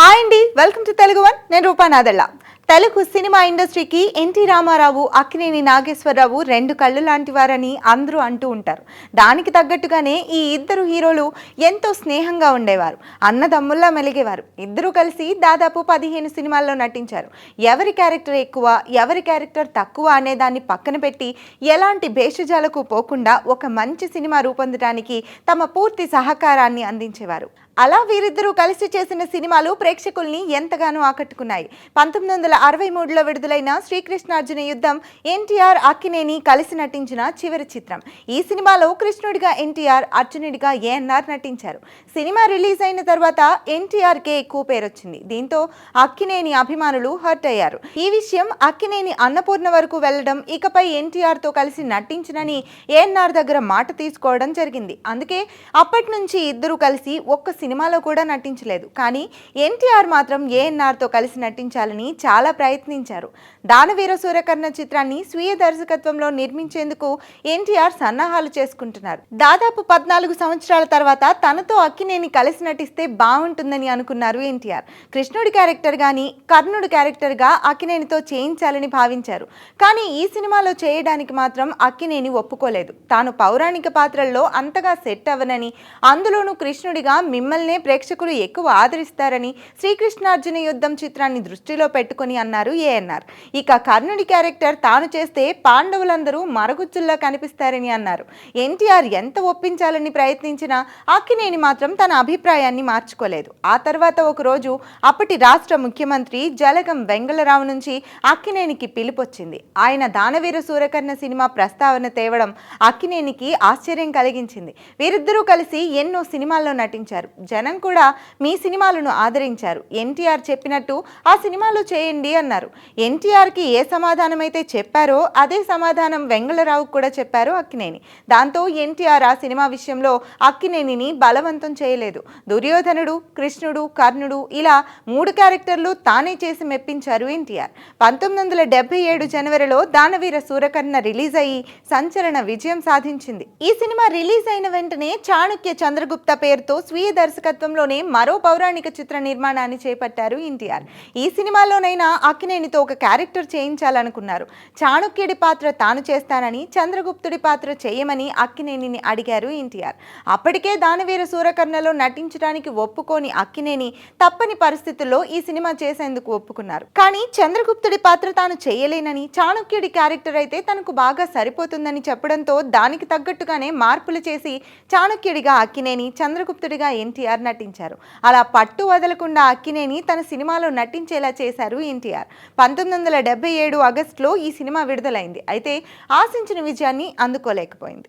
Hi అండి welcome to Telugu one. నేను రూపానాదళ్ళ తెలుగు సినిమా ఇండస్ట్రీకి ఎన్టీ రామారావు అక్కినేని నాగేశ్వరరావు రెండు కళ్ళు లాంటి వారని అందరూ అంటూ ఉంటారు. దానికి తగ్గట్టుగానే ఈ ఇద్దరు హీరోలు ఎంతో స్నేహంగా ఉండేవారు. అన్నదమ్ముల్లా మెలిగేవారు. ఇద్దరూ కలిసి దాదాపు పదిహేను సినిమాల్లో నటించారు. ఎవరి క్యారెక్టర్ ఎక్కువ ఎవరి క్యారెక్టర్ తక్కువ అనే దాన్ని పక్కన పెట్టి ఎలాంటి భేషజాలకు పోకుండా ఒక మంచి సినిమా రూపొందడానికి తమ పూర్తి సహకారాన్ని అందించేవారు. అలా వీరిద్దరూ కలిసి చేసిన సినిమాలు ప్రేక్షకుల్ని ఎంతగానో ఆకట్టుకున్నాయి. పంతొమ్మిది వందల అరవై మూడులో విడుదలైన శ్రీకృష్ణార్జున యుద్ధం ఎన్టీఆర్ అక్కినేని కలిసి నటించిన చివరి చిత్రం. ఈ సినిమాలో కృష్ణుడిగా ఎన్టీఆర్ అర్జునుడిగా ఏఎన్ఆర్ నటించారు. సినిమా రిలీజ్ అయిన తర్వాత ఎన్టీఆర్కే ఎక్కువ పేరు వచ్చింది దీంతో అక్కినేని అభిమానులు హర్ట్ అయ్యారు. ఈ విషయం అక్కినేని అన్నపూర్ణ వరకు వెళ్ళడం ఇకపై ఎన్టీఆర్తో కలిసి నటించనని ఏఎన్ఆర్ దగ్గర మాట తీసుకోవడం జరిగింది. అందుకే అప్పటి నుంచి ఇద్దరు కలిసి ఒక్క సినిమాలో కూడా నటించలేదు. కానీ ఎన్టీఆర్ మాత్రం ఏఎన్ఆర్తో కలిసి నటించాలని చాలా ప్రయత్నించారు. దానవీర సూర్యకర్ణ చిత్రాన్ని స్వీయ దర్శకత్వంలో నిర్మించేందుకు ఎన్టీఆర్ సన్నాహాలు చేసుకుంటున్నారు. దాదాపు పద్నాలుగు సంవత్సరాల తర్వాత తనతో అక్కినేని కలిసి నటిస్తే బాగుంటుందని అనుకున్నారు ఎన్టీఆర్. కృష్ణుడి క్యారెక్టర్ గాని కర్ణుడి క్యారెక్టర్గా అక్కినేనితో చేయించాలని భావించారు. కానీ ఈ సినిమాలో చేయడానికి మాత్రం అక్కినేని ఒప్పుకోలేదు. తాను పౌరాణిక పాత్రల్లో అంతగా సెట్ అవ్వనని అందులోనూ కృష్ణుడిగా మిమ్మల్నే ప్రేక్షకులు ఎక్కువ ఆదరిస్తారని శ్రీకృష్ణార్జున యుద్ధం చిత్రాన్ని దృష్టిలో పెట్టుకుని అన్నారు ఏఎన్ఆర్. ఇక కర్ణుడి క్యారెక్టర్ తాను చేస్తే పాండవులందరూ మరగుజ్జుల్లా కనిపిస్తారని అన్నారు. ఎన్టీఆర్ ఎంత ఒప్పించాలని ప్రయత్నించినా అక్కినేని మాత్రం తన అభిప్రాయాన్ని మార్చుకోలేదు. ఆ తర్వాత ఒకరోజు అప్పటి రాష్ట్ర ముఖ్యమంత్రి జలగం వెంగళరావు నుంచి అక్కినేనికి పిలుపొచ్చింది. ఆయన దానవీర సూరకర్ణ సినిమా ప్రస్తావన తేవడం అక్కినేనికి ఆశ్చర్యం కలిగించింది. వీరిద్దరూ కలిసి ఎన్నో సినిమాల్లో నటించారు. జనం కూడా మీ సినిమాలను ఆదరించారు. ఎన్టీఆర్ చెప్పినట్టు ఆ సినిమాలు చేయండి అన్నారు. ఎన్టీఆర్కి ఏ సమాధానం అయితే చెప్పారో అదే సమాధానం వెంగళరావు కూడా చెప్పారు అక్కినేని. దాంతో ఎన్టీఆర్ ఆ సినిమా విషయంలో అక్కినేనిని బలవంతం చేయలేదు. దుర్యోధనుడు కృష్ణుడు కర్ణుడు ఇలా మూడు క్యారెక్టర్లు తానే చేసి మెప్పించారు ఎన్టీఆర్. పంతొమ్మిది వందల డెబ్బై ఏడు జనవరిలో దానవీర సూరకర్ణ రిలీజ్ అయ్యి సంచలన విజయం సాధించింది. ఈ సినిమా రిలీజ్ అయిన వెంటనే చాణుక్య చంద్రగుప్త పేరుతో స్వీయ దర్శకత్వంలోనే మరో పౌరాణిక చిత్ర నిర్మాణాన్ని చేపట్టారు ఎన్టీఆర్. ఈ సినిమాలోనైనా అక్కినేనితో ఒక క్యారెక్టర్ చేయించాలనుకున్నారు. చాణుక్యుడి పాత్ర తాను చేస్తానని చంద్రగుప్తుడి పాత్ర చేయమని అక్కినేనిని అడిగారు ఎన్టీఆర్. అప్పటికే దానవీర సూరకర్ణలో నటించడానికి ఒప్పుకోని అక్కినేని తప్పని పరిస్థితుల్లో ఈ సినిమా చేసేందుకు ఒప్పుకున్నారు. కానీ చంద్రగుప్తుడి పాత్ర తాను చేయలేనని చాణుక్యుడి క్యారెక్టర్ అయితే తనకు బాగా సరిపోతుందని చెప్పడంతో దానికి తగ్గట్టుగానే మార్పులు చేసి చాణుక్యుడిగా అక్కినేని చంద్రగుప్తుడిగా ఎన్టీఆర్ నటించారు. అలా పట్టు వదలకుండా అక్కినేని తన సినిమాలో నటించేలా చేశారు ఎన్టీఆర్. పంతొమ్మిది వందల డెబ్బై ఏడు ఆగస్టులో ఈ సినిమా విడుదలైంది. అయితే ఆశించిన విజయాన్ని అందుకోలేకపోయింది.